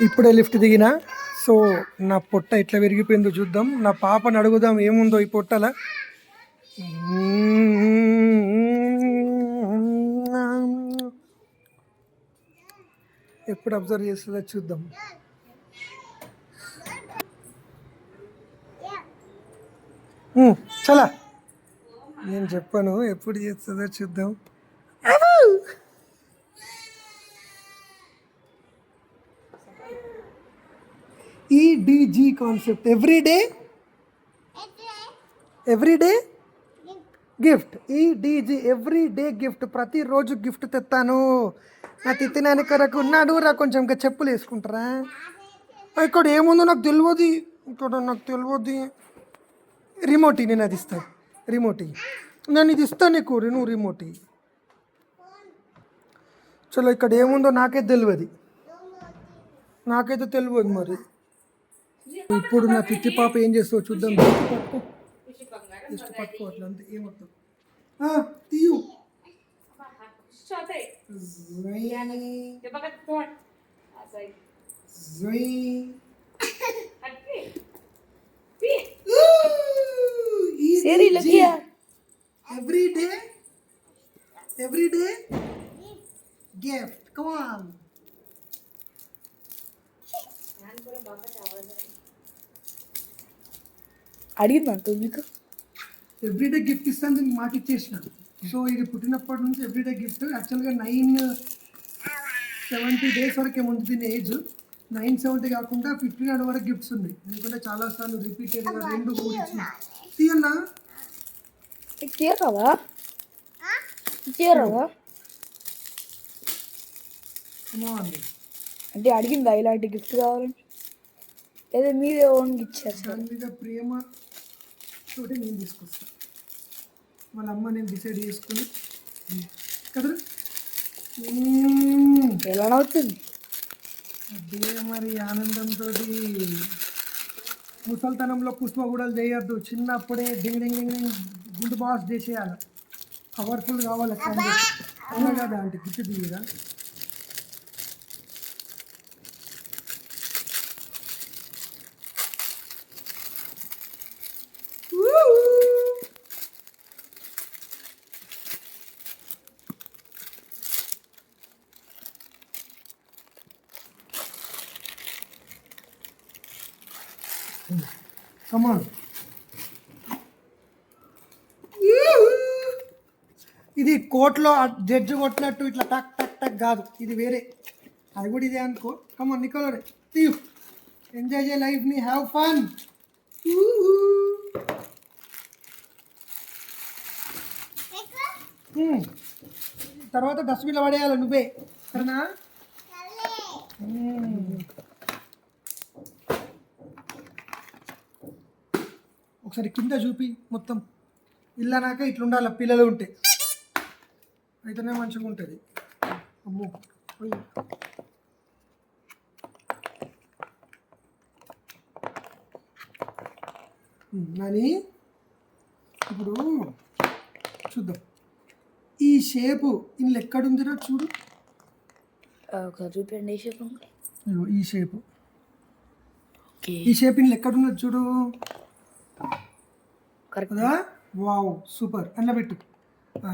ఇప్పుడే లిఫ్ట్ దిగిన. సో నా పొట్ట ఎట్లా విరిగిపోయిందో చూద్దాం. నా పాపను అడుగుదాం ఏముందో ఈ పొట్టల. ఎప్పుడు అబ్జర్వ్ చేస్తుందో చూద్దాం. చాలా చలా. నేను చెప్పాను ఎప్పుడు చేస్తుందో చూద్దాం. EDG concept every day every day gift EDG every day gift ప్రతిరోజు గిఫ్ట్ తెస్తాను నా తిత్తినాని కొరకు ఉన్నాడు. రా కొంచెం ఇంకా చెప్పులు వేసుకుంటారా? ఇక్కడ ఏముందో నాకు తెలియదు ఇక్కడ నాకు తెలియదు రిమోట్ నేను అది ఇస్తాను రిమోట్ నేను ఇది ఇస్తాను నీకు. నువ్వు రిమోట్ చలో ఇక్కడ ఏముందో నాకే తెలియదు నాకైతే తెలియదు మరి. ఇప్పుడు నా పిచ్చి పాప ఏం చేస్తావు చూద్దాం జస్ట్ పట్టుకో జస్ట్ పట్టుకో అట్లా అంతే ఏమవుతుంది ఆ, తీయు జుయ్, జుయ్. ఊ, ఈ Seri, look G. here. Every day, every day, gift. Come on. అడిగింది అంకుల్ మీకు? ఎవ్రీడే గిఫ్ట్ ఇస్తాను దీనికి మాట ఇచ్చేసిన. సో ఇది పుట్టినప్పటి నుంచి ఎవ్రీడే గిఫ్ట్ యాక్చువల్గా నైన్ సెవెంటీ డేస్ వరకే ముందు దీని ఏజ్ నైన్ సెవెంటీ కాకుండా ఫిఫ్టీన్ హండ్రెడ్ వరకు గిఫ్ట్స్ ఉన్నాయి. ఎందుకంటే చాలాసార్లు రిపీటెడ్గా రెండు మూడు ఇచ్చిన తీయన్నా? తీయరావా? తీయరావా? అంటే అడిగిందా ఇలాంటి గిఫ్ట్ కావాలని లేదా మీరే ఓన్ ఇచ్చారు? సార్ దాని మీద ప్రేమ తోటి నేను తీసుకొస్తాను వాళ్ళ అమ్మ నేను డిసైడ్ చేసుకుని కదా. ఎలా అవుతుంది. అదే మరి ఆనందంతో ముసల్తనంలో పుష్ప కూడా చేయొద్దు. చిన్నప్పుడే డింగ్ డింగ్ డింగ్ డింగ్ గుండు బాస్ చేసేయాలి. పవర్ఫుల్ కావాలి కదా అంటే గిట్టు తీయరా? కమాన్. ఇది కోర్టులో జడ్జి కొట్టినట్టు ఇట్లా టక్ టక్ టక్ కాదు. ఇది వేరే. అది కూడా ఇదే అనుకో. కమాన్ నికోలరే. తీయు. ఎంజాయ్ చేయ లైఫ్ని హ్యావ్ ఫన్ తర్వాత డస్ట్బిన్లో పడేయాలి నువ్వే. సరేనా? ఒకసారి కింద చూపి మొత్తం ఇల్లనాక ఇట్లా ఉండాలి పిల్లలు ఉంటే. అయితేనే మంచిగా ఉంటుంది. అమ్మో నాని ఇప్పుడు చూద్దాం. ఈ షేపు ఇందులో ఎక్కడుందిరా చూడు. చూపండి ఇదిగో ఈ షేపు. ఈ షేప్. ఇందులో ఎక్కడున్నది చూడు. కదా వావ్ సూపర్. అందులో పెట్టు.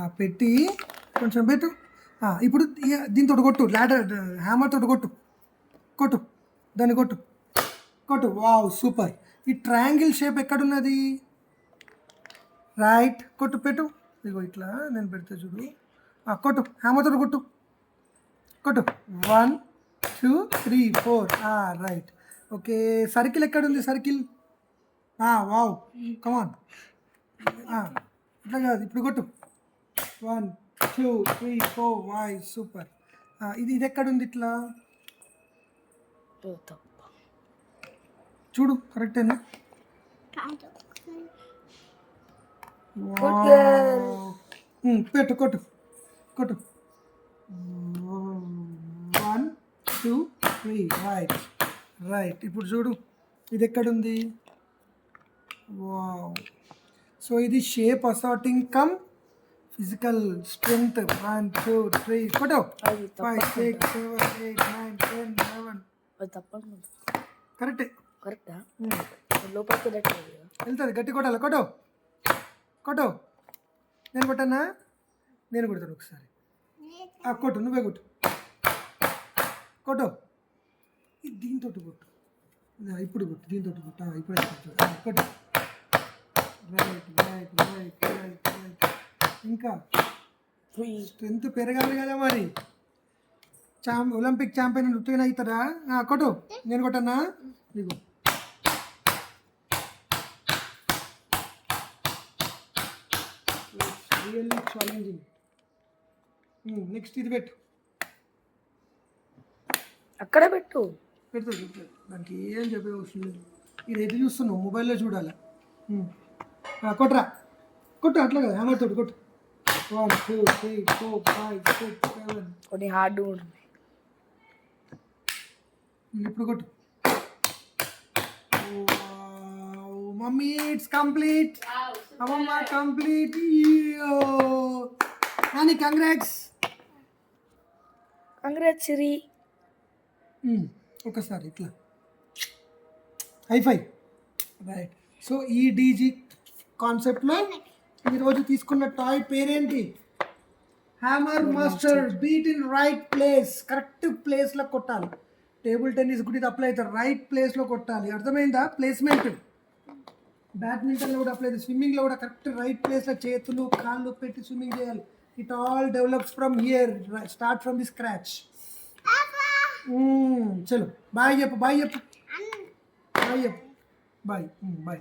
పెట్టి కొంచెం పెట్టు. ఇప్పుడు ఈ- దీంతో కొట్టు. లాడర్ హ్యామర్ తోటి కొట్టు. కొట్టు. దాన్ని కొట్టు. కొట్టు. Wow super. ఈ ట్రయాంగిల్ షేప్ ఎక్కడున్నది? రైట్ కొట్టు పెట్టు. ఇదిగో ఇట్లా నేను పెడితే చూడు. కొట్టు. హ్యామర్ తోటి కొట్టు. కొట్టు. One two three four right okay circle ఎక్కడుంది? Circle wow. కమాన్ ఇట్లా కాదు ఇప్పుడు కొట్టు. One two three four why super ఇది ఇది ఎక్కడుంది ఇట్లా? చూడు కరెక్ట్ అండి పెట్టు కొట్టు. కొట్టు. One two three right right ఇప్పుడు చూడు ఇది ఎక్కడుంది? వావ్. సో ఇది shape assorting cum physical strength. One two three photo. Five six seven eight nine ten eleven కరెక్టే కరెక్టా లోపలికి. వెళ్తుంది గట్టి కొట్టాలి. కొట్టు. కొట్టు. నేను కొట్టానా? నేను కొడతాను ఒకసారి. ఆ, కొట్టు నువ్వే కొట్టు. కొట్టు. దీంతో కొట్టు. ఇప్పుడు కొట్టు దీంతో కొట్టు. ఇప్పుడే కొట్టు. Right right right right right ఇంకా. స్ట్రెంత్ పెరగాలి కదా మరి. చాం ఒలింపిక్ ఛాంపియన్ ఉత్తీర్ణ అవుతారా కొట్టు. నేను కొట్టన్నా ఇదిగో. రియల్లీ ఛాలెంజింగ్ నెక్స్ట్ ఇది పెట్టు. అక్కడే పెట్టు. పెడతా దానికి ఏం చెప్పే అవసరం లేదు. ఇది ఎటు చూస్తున్నావు? మొబైల్లో చూడాలి? కొట్టురా కొట్టు అట్లా కదా. హ్యామర్ తోటి కొట్టు. One two three four five six seven కొన్ని హార్డ్ ఉంటుంది. ఇప్పుడు కొట్టు. మమ్మీ ఇట్స్ కంప్లీట్ అమ్మమ్మ complete Nani congrats congrat Siri ఒకసారి ఇట్లా. హైఫై రైట్ సో ఈ డీజీ కాన్సెప్ట్లో ఈరోజు తీసుకున్న టాయ్ పేరేంటి? Hammer master beat in right place correct ప్లేస్లో కొట్టాలి. టేబుల్ టెన్నిస్ కూడా ఇది అప్లై అవుతుంది రైట్ ప్లేస్లో కొట్టాలి. అర్థమైందా? ప్లేస్మెంట్ బ్యాడ్మింటన్లో కూడా అప్లై అవుతుంది స్విమ్మింగ్లో కూడా కరెక్ట్ రైట్ ప్లేస్లో చేతులు కాళ్ళు పెట్టి స్విమ్మింగ్ చేయాలి. It all develops from here start from the scratch చలో. బాయ్ చెప్పు బాయ్ చెప్పు. బాయ్ చెప్పు. Bye bye